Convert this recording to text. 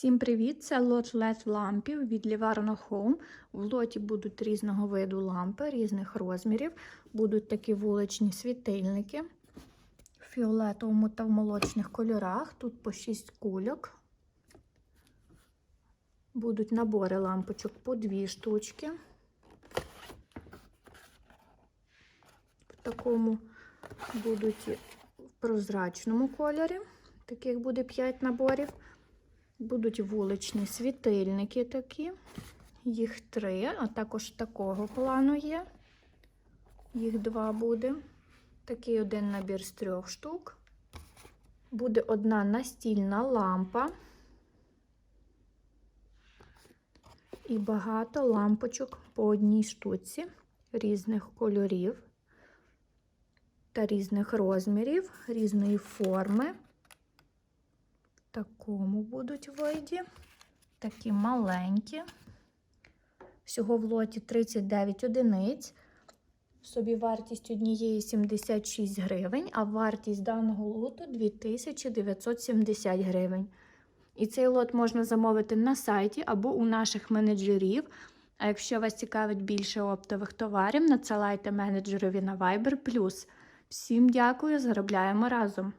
Всім привіт! Це лот LED лампів від Livarno Home. В лоті будуть різного виду лампи, різних розмірів. Будуть такі вуличні світильники в фіолетовому та в молочних кольорах. Тут по 6 кульок. Будуть набори лампочок по 2 штучки. В такому будуть в прозрачному кольорі. Таких буде 5 наборів. Будуть вуличні світильники такі. Їх три, а також такого плану є. Їх два буде. Такий один набір з трьох штук. Буде одна настільна лампа. І багато лампочок по одній штуці різних кольорів та різних розмірів, різної форми такому будуть виді. Такі маленькі. Всього в лоті 39 одиниць. Собі вартість однієї 76 гривень, а вартість даного лоту 2970 гривень. І цей лот можна замовити на сайті або у наших менеджерів. А якщо вас цікавить більше оптових товарів, надсилайте менеджерові на Viber+. Всім дякую, заробляємо разом!